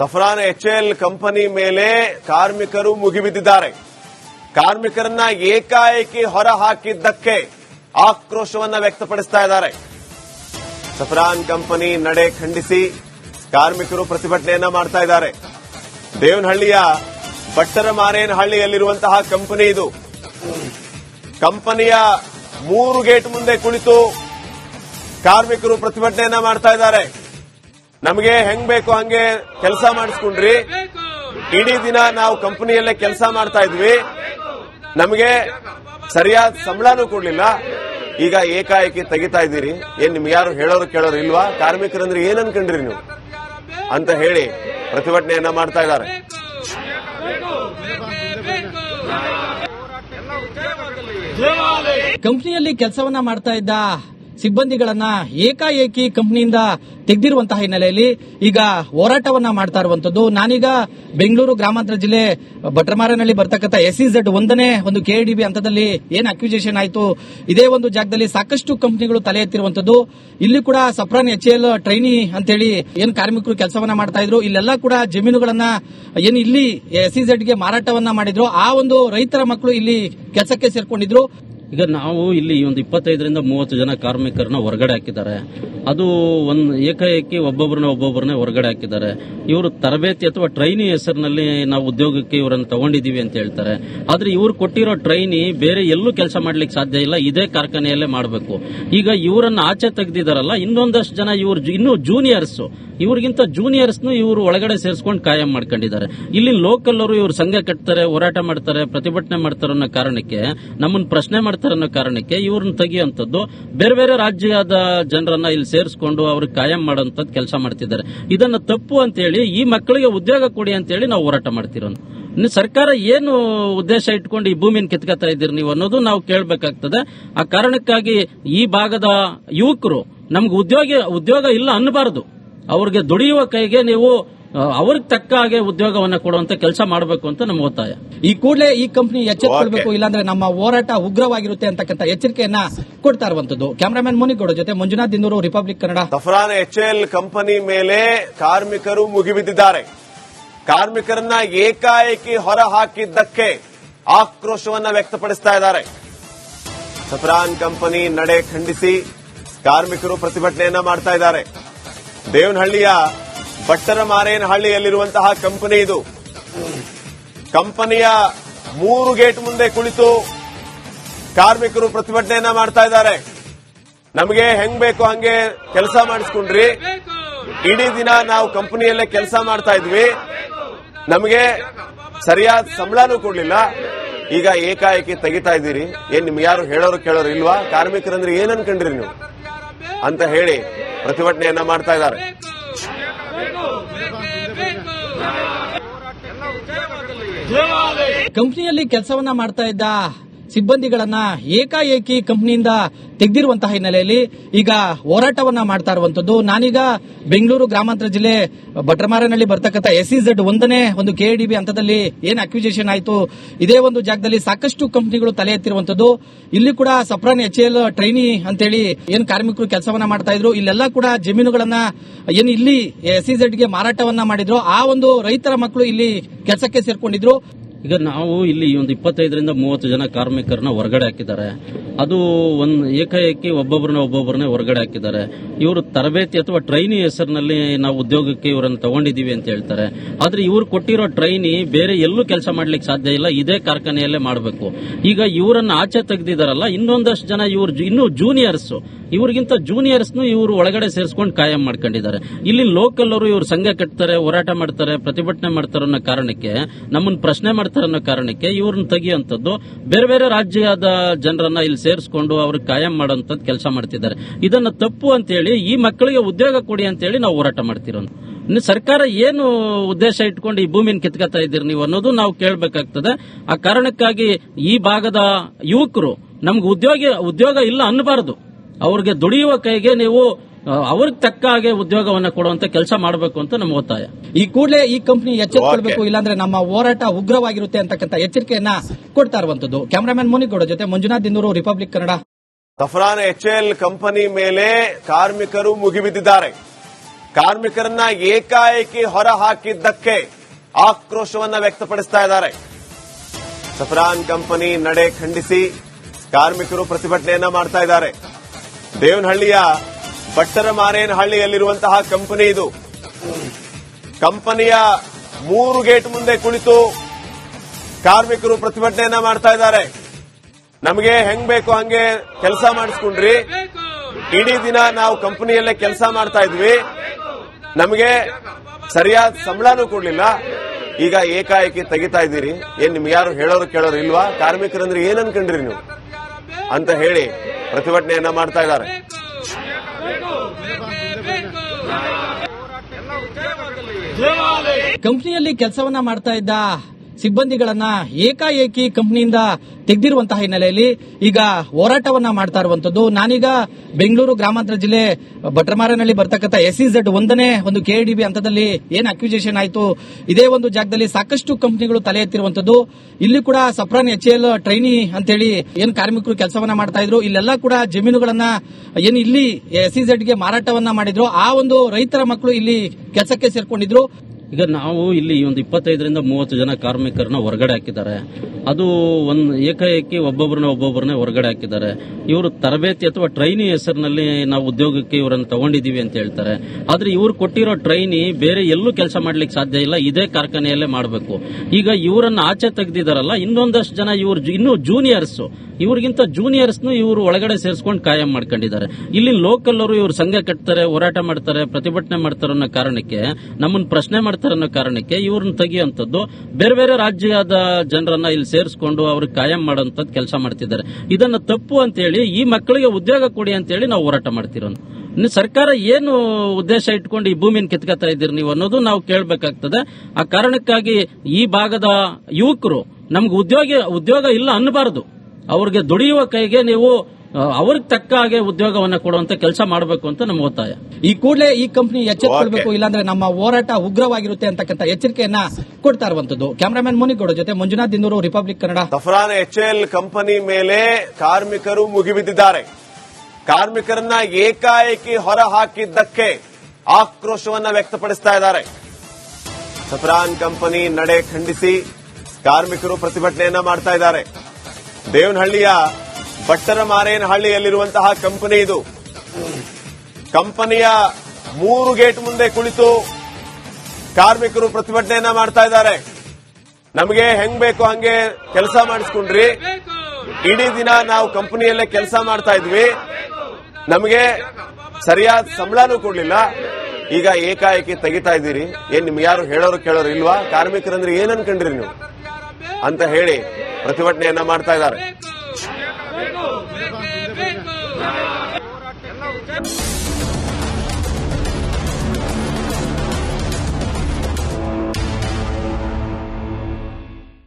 Safran HL company ಮೇಲೆ ಕಾರ್ಮಿಕರು ಮುಗಿಬಿದ್ದಿದ್ದಾರೆ. ಕಾರ್ಮಿಕರನ್ನ ಏಕಾಏಕಿ ಹೊರ ಹಾಕಿದ್ದಕ್ಕೆ ಆಕ್ರೋಶವನ್ನ ವ್ಯಕ್ತಪಡಿಸ್ತಾ ಇದ್ದಾರೆ. ಸಫ್ರಾನ್ ಕಂಪನಿ ನಡೆ ಖಂಡಿಸಿ ಕಾರ್ಮಿಕರು ಪ್ರತಿಭಟನೆಯನ್ನ ಮಾಡ್ತಾ ಇದ್ದಾರೆ. ದೇವನಹಳ್ಳಿಯ ಬಟ್ಟರ ಮಾರೇನಹಳ್ಳಿಯಲ್ಲಿರುವಂತಹ ಕಂಪನಿ ಇದು. ಕಂಪನಿಯ ಮೂರು ಗೇಟ್ ಮುಂದೆ ಕುಳಿತು ಕಾರ್ಮಿಕರು ಪ್ರತಿಭಟನೆಯನ್ನ ಮಾಡ್ತಾ ಇದ್ದಾರೆ. ನಮಗೆ ಹೆಂಗ್ ಬೇಕು ಹಂಗೆ ಕೆಲಸ ಮಾಡಿಸ್ಕೊಂಡ್ರಿ. ಇಡೀ ದಿನ ನಾವು ಕಂಪನಿಯಲ್ಲೇ ಕೆಲಸ ಮಾಡ್ತಾ ಇದ್ವಿ. ನಮಗೆ ಸರಿಯಾದ ಸಂಬಳನೂ ಕೊಡ್ಲಿಲ್ಲ. ಈಗ ಏಕಾಏಕಿ ತೆಗಿತಾ ಇದ್ದೀರಿ. ಏನ್ ನಿಮ್ಗೆ ಯಾರು ಹೇಳೋರು ಕೇಳೋರು ಇಲ್ವಾ? ಕಾರ್ಮಿಕರಂದ್ರೆ ಏನ್ ಅನ್ಕೊಂಡ್ರಿ ನೀವು? ಅಂತ ಹೇಳಿ ಪ್ರತಿಭಟನೆಯನ್ನ ಮಾಡ್ತಾ ಇದ್ದಾರೆ. ಕಂಪನಿಯಲ್ಲಿ ಕೆಲಸವನ್ನ ಮಾಡ್ತಾ ಇದ್ದ ಸಿಬ್ಬಂದಿಗಳನ್ನ ಏಕಾಏಕಿ ಕಂಪನಿಯಿಂದ ತೆಗೆದಿರುವಂತಹ ಹಿನ್ನೆಲೆಯಲ್ಲಿ ಈಗ ಹೋರಾಟವನ್ನ ಮಾಡ್ತಾ ಇರುವಂತದ್ದು. ನಾನೀಗ ಬೆಂಗಳೂರು ಗ್ರಾಮಾಂತರ ಜಿಲ್ಲೆ ಭಟ್ರಮಾರನಲ್ಲಿ ಬರ್ತಕ್ಕಂಥ ಎಸ್ ಝಡ್ ಒಂದನೇ ಒಂದು ಕೆಡಿಬಿ ಹಂತದಲ್ಲಿ ಏನ್ ಅಕ್ವಿಜೇಷನ್ ಆಯಿತು? ಇದೇ ಒಂದು ಜಾಗದಲ್ಲಿ ಸಾಕಷ್ಟು ಕಂಪನಿಗಳು ತಲೆ ಎತ್ತಿರುವಂತದ್ದು. ಇಲ್ಲಿ ಕೂಡ ಸಪ್ರಾನ್ ಎಚ್ ಎಲ್ ಟ್ರೈನಿ ಅಂತೇಳಿ ಏನ್ ಕಾರ್ಮಿಕರು ಕೆಲಸವನ್ನ ಮಾಡ್ತಾ ಇದ್ರು. ಇಲ್ಲೆಲ್ಲ ಕೂಡ ಜಮೀನುಗಳನ್ನ ಏನ್ ಇಲ್ಲಿ ಎಸ್ಗೆ ಮಾರಾಟವನ್ನ ಮಾಡಿದ್ರು. ಆ ಒಂದು ರೈತರ ಮಕ್ಕಳು ಇಲ್ಲಿ ಕೆಲಸಕ್ಕೆ ಸೇರ್ಕೊಂಡಿದ್ರು. ಈಗ ನಾವು ಇಲ್ಲಿ ಒಂದು ಇಪ್ಪತ್ತೈದರಿಂದ ಮೂವತ್ತು ಜನ ಕಾರ್ಮಿಕರನ್ನ ಹೊರಗಡೆ ಹಾಕಿದ್ದಾರೆ. ಅದು ಒಂದು ಏಕಾಏಕಿ ಒಬ್ಬೊಬ್ಬರನ್ನ ಒಬ್ಬೊಬ್ಬರನ್ನೇ ಹೊರಗಡೆ ಹಾಕಿದ್ದಾರೆ. ಇವರು ತರಬೇತಿ ಅಥವಾ ಟ್ರೈನಿ ಹೆಸರಿನಲ್ಲಿ ನಾವು ಉದ್ಯೋಗಕ್ಕೆ ಇವರನ್ನು ತಗೊಂಡಿದ್ದೀವಿ ಅಂತ ಹೇಳ್ತಾರೆ. ಆದರೆ ಇವರು ಕೊಟ್ಟಿರೋ ಟ್ರೈನಿ ಬೇರೆ ಎಲ್ಲೂ ಕೆಲಸ ಮಾಡ್ಲಿಕ್ಕೆ ಸಾಧ್ಯ ಇಲ್ಲ, ಇದೇ ಕಾರ್ಖಾನೆಯಲ್ಲೇ ಮಾಡಬೇಕು. ಈಗ ಇವರನ್ನ ಆಚೆ ತೆಗ್ದಿದಾರಲ್ಲ, ಇನ್ನೊಂದಷ್ಟು ಜನ ಇವರು ಇನ್ನೂ ಜೂನಿಯರ್ಸ್ ಇವ್ರಿಗಿಂತ ಜೂನಿಯರ್ಸ್ನು ಇವರು ಒಳಗಡೆ ಸೇರಿಸ್ಕೊಂಡು ಕಾಯಂ ಮಾಡ್ಕೊಂಡಿದ್ದಾರೆ. ಇಲ್ಲಿ ಲೋಕಲ್ ಅವರು ಇವರು ಸಂಘ ಕಟ್ತಾರೆ, ಹೋರಾಟ ಮಾಡ್ತಾರೆ, ಪ್ರತಿಭಟನೆ ಮಾಡ್ತಾರೆ ಅನ್ನೋ ಕಾರಣಕ್ಕೆ ನಮ್ಮನ್ನ ಪ್ರಶ್ನೆ ಮಾಡ್ತಾರೆ ಅನ್ನೋ ಕಾರಣಕ್ಕೆ ಇವ್ರನ್ನ ತೆಗಿಯುವಂತದ್ದು ಬೇರೆ ಬೇರೆ ರಾಜ್ಯದ ಜನರನ್ನ ಇಲ್ಲಿ ಸೇರಿಸ್ಕೊಂಡು ಅವ್ರಿಗೆ ಕಾಯಂ ಮಾಡುವಂತದ್ದು ಕೆಲಸ ಮಾಡ್ತಿದ್ದಾರೆ. ಇದನ್ನ ತಪ್ಪು ಅಂತ ಹೇಳಿ ಈ ಮಕ್ಕಳಿಗೆ ಉದ್ಯೋಗ ಕೊಡಿ ಅಂತ ಹೇಳಿ ನಾವು ಹೋರಾಟ ಮಾಡ್ತಿರೋದು. ಸರ್ಕಾರ ಏನು ಉದ್ದೇಶ ಇಟ್ಕೊಂಡು ಈ ಭೂಮಿನ ಕಿತ್ಕೊತಾ ಇದ್ದೀರಿ ನೀವು ಅನ್ನೋದು ನಾವು ಕೇಳಬೇಕಾಗ್ತದೆ. ಆ ಕಾರಣಕ್ಕಾಗಿ ಈ ಭಾಗದ ಯುವಕರು ನಮ್ಗೆ ಉದ್ಯೋಗ ಉದ್ಯೋಗ ಇಲ್ಲ ಅನ್ನಬಾರದು. ಅವ್ರಿಗೆ ದುಡಿಯುವ ಕೈಗೆ ನೀವು ಅವ್ರಿಗೆ ತಕ್ಕ ಹಾಗೆ ಉದ್ಯೋಗವನ್ನ ಕೊಡುವಂತ ಕೆಲಸ ಮಾಡಬೇಕು ಅಂತ ನಮ್ಮ ಒತ್ತಾಯ. ಈ ಕೂಡಲೇ ಈ ಕಂಪನಿ ಎಚ್ಚೆತ್ತುಕೊಳ್ಬೇಕು ಇಲ್ಲಾಂದ್ರೆ ನಮ್ಮ ಹೋರಾಟ ಉಗ್ರವಾಗಿರುತ್ತೆ ಅಂತಕ್ಕಂಥ ಎಚ್ಚರಿಕೆಯನ್ನ ಕೊಡ್ತಾ ಇರುವಂತದ್ದು ಕ್ಯಾಮರಾಮನ್ ಮುನಿಗೌಡ ಜೊತೆ Manjunath Dinur Republic Kannada. Safran HL company ಮೇಲೆ ಕಾರ್ಮಿಕರು ಮುಗಿಬಿದ್ದಿದ್ದಾರೆ. ಕಾರ್ಮಿಕರನ್ನ ಏಕಾಏಕಿ ಹೊರ ಹಾಕಿದ್ದಕ್ಕೆ ಆಕ್ರೋಶವನ್ನ ವ್ಯಕ್ತಪಡಿಸ್ತಾ ಇದ್ದಾರೆ. ಸಫ್ರಾನ್ ಕಂಪನಿ ನಡೆ ಖಂಡಿಸಿ ಕಾರ್ಮಿಕರು ಪ್ರತಿಭಟನೆಯನ್ನ ಮಾಡ್ತಾ ಇದ್ದಾರೆ. ದೇವನಹಳ್ಳಿಯ ಬಟ್ಟರ ಮಾರೇನಹಳ್ಳಿಯಲ್ಲಿರುವಂತಹ ಕಂಪನಿ ಇದು. ಕಂಪನಿಯ ಮೂರು ಗೇಟ್ ಮುಂದೆ ಕುಳಿತು ಕಾರ್ಮಿಕರು ಪ್ರತಿಭಟನೆಯನ್ನ ಮಾಡ್ತಾ ಇದ್ದಾರೆ. ನಮಗೆ ಹೆಂಗ್ ಬೇಕು ಹಂಗೆ ಕೆಲಸ ಮಾಡಿಸ್ಕೊಂಡ್ರಿ. ಇಡೀ ದಿನ ನಾವು ಕಂಪನಿಯಲ್ಲೇ ಕೆಲಸ ಮಾಡ್ತಾ ಇದ್ವಿ. ನಮಗೆ ಸರಿಯಾದ ಸಂಬಳನೂ ಕೊಡ್ಲಿಲ್ಲ. ಈಗ ಏಕಾಏಕಿ ತೆಗಿತಾ ಇದ್ದೀರಿ. ಏನ್ ನಿಮ್ಗೆ ಯಾರು ಹೇಳೋರು ಕೇಳೋರು ಇಲ್ವಾ? ಕಾರ್ಮಿಕರಂದ್ರೆ ಏನನ್ಕೊಂಡ್ರಿ ನೀವು? ಅಂತ ಹೇಳಿ ಪ್ರತಿಭಟನೆಯನ್ನ ಮಾಡ್ತಾ ಇದ್ದಾರೆ. ಕಂಪನಿಯಲ್ಲಿ ಕೆಲಸವನ್ನ ಮಾಡ್ತಾ ಇದ್ದ ಸಿಬ್ಬಂದಿಗಳನ್ನ ಏಕಾಏಕಿ ಕಂಪನಿಯಿಂದ ತೆಗೆದಿರುವಂತಹ ಹಿನ್ನೆಲೆಯಲ್ಲಿ ಈಗ ಹೋರಾಟವನ್ನ ಮಾಡ್ತಾ ಇರುವಂತದ್ದು. ನಾನೀಗ ಬೆಂಗಳೂರು ಗ್ರಾಮಾಂತರ ಜಿಲ್ಲೆ ಭಟ್ರಮಾರನಲ್ಲಿ ಬರ್ತಕ್ಕಂಥ ಎಸ್ ಇಝೆಡ್ ಒಂದನೇ ಒಂದು ಕೆಡಿಬಿ ಹಂತದಲ್ಲಿ ಏನ್ ಅಕ್ವಿಜೇಷನ್ ಆಯಿತು? ಇದೇ ಒಂದು ಜಾಗದಲ್ಲಿ ಸಾಕಷ್ಟು ಕಂಪನಿಗಳು ತಲೆ ಎತ್ತಿರುವಂತದ್ದು. ಇಲ್ಲಿ ಕೂಡ ಸಪ್ರಾನ್ ಎಚ್ ಎಲ್ ಟ್ರೈನಿ ಅಂತೇಳಿ ಏನ್ ಕಾರ್ಮಿಕರು ಕೆಲಸವನ್ನ ಮಾಡ್ತಾ ಇದ್ರು. ಇಲ್ಲೆಲ್ಲ ಕೂಡ ಜಮೀನುಗಳನ್ನ ಏನ್ ಇಲ್ಲಿ ಎಸ್ಗೆ ಮಾರಾಟವನ್ನ ಮಾಡಿದ್ರು. ಆ ಒಂದು ರೈತರ ಮಕ್ಕಳು ಇಲ್ಲಿ ಕೆಲಸಕ್ಕೆ ಸೇರ್ಕೊಂಡಿದ್ರು. ಈಗ ನಾವು ಇಲ್ಲಿ ಒಂದು ಇಪ್ಪತ್ತೈದರಿಂದ ಮೂವತ್ತು ಜನ ಕಾರ್ಮಿಕರನ್ನ ಹೊರಗಡೆ ಹಾಕಿದ್ದಾರೆ. ಅದು ಒಂದು ಏಕಾಏಕಿ ಒಬ್ಬೊಬ್ಬರನ್ನ ಒಬ್ಬೊಬ್ಬರನ್ನೇ ಹೊರಗಡೆ ಹಾಕಿದ್ದಾರೆ. ಇವರು ತರಬೇತಿ ಅಥವಾ ಟ್ರೈನಿ ಹೆಸರಿನಲ್ಲಿ ನಾವು ಉದ್ಯೋಗಕ್ಕೆ ಇವರನ್ನು ತಗೊಂಡಿದ್ದೀವಿ ಅಂತ ಹೇಳ್ತಾರೆ. ಆದರೆ ಇವರು ಕೊಟ್ಟಿರೋ ಟ್ರೈನಿ ಬೇರೆ ಎಲ್ಲೂ ಕೆಲಸ ಮಾಡ್ಲಿಕ್ಕೆ ಸಾಧ್ಯ ಇಲ್ಲ, ಇದೇ ಕಾರ್ಖಾನೆಯಲ್ಲೇ ಮಾಡಬೇಕು. ಈಗ ಇವರನ್ನ ಆಚೆ ತೆಗ್ದಿದಾರಲ್ಲ, ಇನ್ನೊಂದಷ್ಟು ಜನ ಇವರು ಇನ್ನೂ ಜೂನಿಯರ್ಸ್ ಇವ್ರಿಗಿಂತ ಜೂನಿಯರ್ಸ್ನು ಇವರು ಒಳಗಡೆ ಸೇರಿಸ್ಕೊಂಡು ಕಾಯಂ ಮಾಡ್ಕೊಂಡಿದ್ದಾರೆ. ಇಲ್ಲಿ ಲೋಕಲ್ ಅವರು ಇವರು ಸಂಘ ಕಟ್ತಾರೆ, ಹೋರಾಟ ಮಾಡ್ತಾರೆ, ಪ್ರತಿಭಟನೆ ಮಾಡ್ತಾರೆ ಅನ್ನೋ ಕಾರಣಕ್ಕೆ ನಮ್ಮನ್ನು ಪ್ರಶ್ನೆ ಮಾಡ್ತಾರೆ ಅನ್ನೋ ಕಾರಣಕ್ಕೆ ಇವ್ರನ್ನ ತೆಗಿಯುವಂಥದ್ದು ಬೇರೆ ಬೇರೆ ರಾಜ್ಯದ ಜನರನ್ನ ಇಲ್ಲಿ ಸೇರಿಸ್ಕೊಂಡು ಅವ್ರಿಗೆ ಕಾಯಂ ಮಾಡುವಂಥದ್ದು ಕೆಲಸ ಮಾಡ್ತಿದ್ದಾರೆ. ಇದನ್ನ ತಪ್ಪು ಅಂತ ಹೇಳಿ ಈ ಮಕ್ಕಳಿಗೆ ಉದ್ಯೋಗ ಕೊಡಿ ಅಂತ ಹೇಳಿ ನಾವು ಹೋರಾಟ ಮಾಡ್ತಿರೋದು. ಸರ್ಕಾರ ಏನು ಉದ್ದೇಶ ಇಟ್ಕೊಂಡು ಈ ಭೂಮಿನ ಕಿತ್ಕೊತಾ ಇದ್ದೀರಿ ನೀವು ಅನ್ನೋದು ನಾವು ಕೇಳಬೇಕಾಗ್ತದೆ. ಆ ಕಾರಣಕ್ಕಾಗಿ ಈ ಭಾಗದ ಯುವಕರು ನಮ್ಗೆ ಉದ್ಯೋಗ ಉದ್ಯೋಗ ಇಲ್ಲ ಅನ್ನಬಾರದು. ಅವ್ರಿಗೆ ದುಡಿಯುವ ಕೈಗೆ ನೀವು ಅವ್ರಿಗೆ ತಕ್ಕ ಹಾಗೆ ಉದ್ಯೋಗವನ್ನ ಕೊಡುವಂತ ಕೆಲಸ ಮಾಡಬೇಕು ಅಂತ ನಮ್ಮ ಒತ್ತಾಯ. ಈ ಕೂಡಲೇ ಈ ಕಂಪನಿ ಎಚ್ಚೆತ್ತುಕೊಳ್ಬೇಕು ಇಲ್ಲಾಂದ್ರೆ ನಮ್ಮ ಹೋರಾಟ ಉಗ್ರವಾಗಿರುತ್ತೆ ಅಂತಕ್ಕಂಥ ಎಚ್ಚರಿಕೆಯನ್ನ ಕೊಡ್ತಾ ಇರುವಂತದ್ದು ಕ್ಯಾಮರಾಮನ್ ಮುನಿಗೌಡ ಜೊತೆ Manjunath Dinur Republic Kannada Safran HL company ಮೇಲೆ ಕಾರ್ಮಿಕರು ಮುಗಿಬಿದ್ದಿದ್ದಾರೆ. ಕಾರ್ಮಿಕರನ್ನ ಏಕಾಏಕಿ ಹೊರ ಹಾಕಿದ್ದಕ್ಕೆ ಆಕ್ರೋಶವನ್ನ ವ್ಯಕ್ತಪಡಿಸ್ತಾ ಇದ್ದಾರೆ. ಸಫ್ರಾನ್ ಕಂಪನಿ ನಡೆ ಖಂಡಿಸಿ ಕಾರ್ಮಿಕರು ಪ್ರತಿಭಟನೆಯನ್ನ ಮಾಡ್ತಾ ಇದ್ದಾರೆ. ದೇವನಹಳ್ಳಿಯ ಬಟ್ಟರ ಮಾರೇನಹಳ್ಳಿಯಲ್ಲಿರುವಂತಹ ಕಂಪನಿ ಇದು. ಕಂಪನಿಯ ಮೂರು ಗೇಟ್ ಮುಂದೆ ಕುಳಿತು ಕಾರ್ಮಿಕರು ಪ್ರತಿಭಟನೆಯನ್ನ ಮಾಡ್ತಾ ಇದ್ದಾರೆ. ನಮಗೆ ಹೆಂಗ್ ಬೇಕು ಹಂಗೆ ಕೆಲಸ ಮಾಡಿಸ್ಕೊಂಡ್ರಿ. ಇಡೀ ದಿನ ನಾವು ಕಂಪನಿಯಲ್ಲೇ ಕೆಲಸ ಮಾಡ್ತಾ ಇದ್ವಿ. ನಮಗೆ ಸರಿಯಾದ ಸಂಬಳನೂ ಕೊಡ್ಲಿಲ್ಲ. ಈಗ ಏಕಾಏಕಿ ತೆಗಿತಾ ಇದ್ದೀರಿ. ಏನ್ ನಿಮ್ಗೆ ಯಾರು ಹೇಳೋರು ಕೇಳೋರು ಇಲ್ವಾ? ಕಾರ್ಮಿಕರಂದ್ರೆ ಏನ್ ಅನ್ಕೊಂಡ್ರಿ ನೀವು? ಅಂತ ಹೇಳಿ ಪ್ರತಿಭಟನೆಯನ್ನ ಮಾಡ್ತಾ ಇದ್ದಾರೆ. ಕಂಪನಿಯಲ್ಲಿ ಕೆಲಸವನ್ನ ಮಾಡ್ತಾ ಇದ್ದ ಸಿಬ್ಬಂದಿಗಳನ್ನ ಏಕಾಏಕಿ ಕಂಪನಿಯಿಂದ ತೆಗೆದಿರುವಂತಹ ಹಿನ್ನೆಲೆಯಲ್ಲಿ ಈಗ ಹೋರಾಟವನ್ನ ಮಾಡ್ತಾ ಇರುವಂತದ್ದು. ನಾನೀಗ ಬೆಂಗಳೂರು ಗ್ರಾಮಾಂತರ ಜಿಲ್ಲೆ ಭಟ್ರಮಾರನಲ್ಲಿ ಬರ್ತಕ್ಕಂಥ ಎಸ್ ಝಡ್ ಒಂದನೇ ಒಂದು ಕೆಡಿಬಿ ಹಂತದಲ್ಲಿ ಏನ್ ಅಕ್ವಿಜೇಷನ್ ಆಯಿತು? ಇದೇ ಒಂದು ಜಾಗದಲ್ಲಿ ಸಾಕಷ್ಟು ಕಂಪನಿಗಳು ತಲೆ ಎತ್ತಿರುವಂತದ್ದು. ಇಲ್ಲಿ ಕೂಡ ಸಪ್ರಾನ್ ಎಚ್ ಎಲ್ ಟ್ರೈನಿ ಅಂತೇಳಿ ಏನ್ ಕಾರ್ಮಿಕರು ಕೆಲಸವನ್ನ ಮಾಡ್ತಾ ಇದ್ರು. ಇಲ್ಲೆಲ್ಲ ಕೂಡ ಜಮೀನುಗಳನ್ನ ಏನ್ ಇಲ್ಲಿ ಎಸ್ಗೆ ಮಾರಾಟವನ್ನ ಮಾಡಿದ್ರು. ಆ ಒಂದು ರೈತರ ಮಕ್ಕಳು ಇಲ್ಲಿ ಕೆಲಸಕ್ಕೆ ಸೇರ್ಕೊಂಡಿದ್ರು. ಈಗ ನಾವು ಇಲ್ಲಿ ಒಂದು ಇಪ್ಪತ್ತೈದರಿಂದ ಮೂವತ್ತು ಜನ ಕಾರ್ಮಿಕರನ್ನ ಹೊರಗಡೆ ಹಾಕಿದ್ದಾರೆ. ಅದು ಒಂದು ಏಕಾಏಕಿ ಒಬ್ಬೊಬ್ಬರನ್ನ ಒಬ್ಬೊಬ್ಬರನ್ನೇ ಹೊರಗಡೆ ಹಾಕಿದ್ದಾರೆ. ಇವರು ತರಬೇತಿ ಅಥವಾ ಟ್ರೈನಿ ಹೆಸರಿನಲ್ಲಿ ನಾವು ಉದ್ಯೋಗಕ್ಕೆ ಇವರನ್ನು ತಗೊಂಡಿದ್ದೀವಿ ಅಂತ ಹೇಳ್ತಾರೆ. ಆದರೆ ಇವರು ಕೊಟ್ಟಿರೋ ಟ್ರೈನಿ ಬೇರೆ ಎಲ್ಲೂ ಕೆಲಸ ಮಾಡ್ಲಿಕ್ಕೆ ಸಾಧ್ಯ ಇಲ್ಲ, ಇದೇ ಕಾರ್ಖಾನೆಯಲ್ಲೇ ಮಾಡಬೇಕು. ಈಗ ಇವರನ್ನ ಆಚೆ ತೆಗ್ದಿದಾರಲ್ಲ, ಇನ್ನೊಂದಷ್ಟು ಜನ ಇವರು ಇನ್ನು ಜೂನಿಯರ್ಸ್ ಇವ್ರಿಗಿಂತ ಜೂನಿಯರ್ಸ್ನು ಇವರು ಒಳಗಡೆ ಸೇರಿಸ್ಕೊಂಡು ಕಾಯಂ ಮಾಡ್ಕೊಂಡಿದ್ದಾರೆ. ಇಲ್ಲಿ ಲೋಕಲ್ ಅವರು ಇವರು ಸಂಘ ಕಟ್ತಾರೆ, ಹೋರಾಟ ಮಾಡ್ತಾರೆ, ಪ್ರತಿಭಟನೆ ಮಾಡ್ತಾರೆ ಅನ್ನೋ ಕಾರಣಕ್ಕೆ ನಮ್ಮನ್ನು ಪ್ರಶ್ನೆ ಮಾಡ್ತಾರೆ ಅನ್ನೋ ಕಾರಣಕ್ಕೆ ಇವ್ರನ್ನ ತೆಗಿಯುವಂಥದ್ದು ಬೇರೆ ಬೇರೆ ರಾಜ್ಯದ ಜನರನ್ನ ಇಲ್ಲಿ ಸೇರಿಸ್ಕೊಂಡು ಅವ್ರಿಗೆ ಕಾಯಂ ಮಾಡುವಂಥದ್ದು ಕೆಲಸ ಮಾಡ್ತಿದ್ದಾರೆ. ಇದನ್ನು ತಪ್ಪು ಅಂತೇಳಿ ಈ ಮಕ್ಕಳಿಗೆ ಉದ್ಯೋಗ ಕೊಡಿ ಅಂತೇಳಿ ನಾವು ಹೋರಾಟ ಮಾಡ್ತಿರೋದು. ಇನ್ನು ಸರ್ಕಾರ ಏನು ಉದ್ದೇಶ ಇಟ್ಕೊಂಡು ಈ ಭೂಮಿನ ಕಿತ್ಕೊತಾ ಇದ್ದೀರಿ ನೀವು ಅನ್ನೋದು ನಾವು ಕೇಳಬೇಕಾಗ್ತದೆ. ಆ ಕಾರಣಕ್ಕಾಗಿ ಈ ಭಾಗದ ಯುವಕರು ನಮ್ಗೆ ಉದ್ಯೋಗ ಉದ್ಯೋಗ ಇಲ್ಲ ಅನ್ನಬಾರದು. ಅವ್ರಿಗೆ ದುಡಿಯುವ ಕೈಗೆ ನೀವು ಅವ್ರಿಗೆ ತಕ್ಕ ಹಾಗೆ ಉದ್ಯೋಗವನ್ನ ಕೊಡುವಂತ ಕೆಲಸ ಮಾಡಬೇಕು ಅಂತ ನಮ್ಮ ಒತ್ತಾಯ. ಈ ಕೂಡಲೇ ಈ ಕಂಪನಿ ಎಚ್ಚೆತ್ತುಕೊಳ್ಬೇಕು ಇಲ್ಲಾಂದ್ರೆ ನಮ್ಮ ಹೋರಾಟ ಉಗ್ರವಾಗಿರುತ್ತೆ ಅಂತಕ್ಕಂಥ ಎಚ್ಚರಿಕೆಯನ್ನ ಕೊಡ್ತಾ ಇರುವಂತದ್ದು ಕ್ಯಾಮರಾಮನ್ ಮುನಿಗೌಡ ಜೊತೆ Manjunath Dinur Republic Kannada Safran H L company ಮೇಲೆ ಕಾರ್ಮಿಕರು ಮುಗಿಬಿದ್ದಿದ್ದಾರೆ. ಕಾರ್ಮಿಕರನ್ನ ಏಕಾಏಕಿ ಹೊರ ಹಾಕಿದ್ದಕ್ಕೆ ಆಕ್ರೋಶವನ್ನ ವ್ಯಕ್ತಪಡಿಸ್ತಾ ಇದ್ದಾರೆ. ಸಫ್ರಾನ್ ಕಂಪನಿ ನಡೆ ಖಂಡಿಸಿ ಕಾರ್ಮಿಕರು ಪ್ರತಿಭಟನೆಯನ್ನ ಮಾಡ್ತಾ ಇದ್ದಾರೆ. ದೇವನಹಳ್ಳಿಯ ಬಟ್ಟರ ಮಾರೇನಹಳ್ಳಿಯಲ್ಲಿರುವಂತಹ ಕಂಪನಿ ಇದು. ಕಂಪನಿಯ ಮೂರು ಗೇಟ್ ಮುಂದೆ ಕುಳಿತು ಕಾರ್ಮಿಕರು ಪ್ರತಿಭಟನೆಯನ್ನ ಮಾಡ್ತಾ ಇದ್ದಾರೆ. ನಮಗೆ ಹೆಂಗ್ ಬೇಕು ಹಂಗೆ ಕೆಲಸ ಮಾಡಿಸ್ಕೊಂಡ್ರಿ. ಇಡೀ ದಿನ ನಾವು ಕಂಪನಿಯಲ್ಲೇ ಕೆಲಸ ಮಾಡ್ತಾ ಇದ್ವಿ. ನಮಗೆ ಸರಿಯಾದ ಸಂಬಳನೂ ಕೊಡ್ಲಿಲ್ಲ. ಈಗ ಏಕಾಏಕಿ ತೆಗಿತಾ ಇದ್ದೀರಿ. ಏನ್ ನಿಮ್ಗೆ ಯಾರು ಹೇಳೋರು ಕೇಳೋರು ಇಲ್ವಾ? ಕಾರ್ಮಿಕರಂದ್ರೆ ಏನ್ ಅನ್ಕೊಂಡ್ರಿ ನೀವು? ಅಂತ ಹೇಳಿ ಪ್ರತಿಭಟನೆಯನ್ನ ಮಾಡ್ತಾ ಇದ್ದಾರೆ.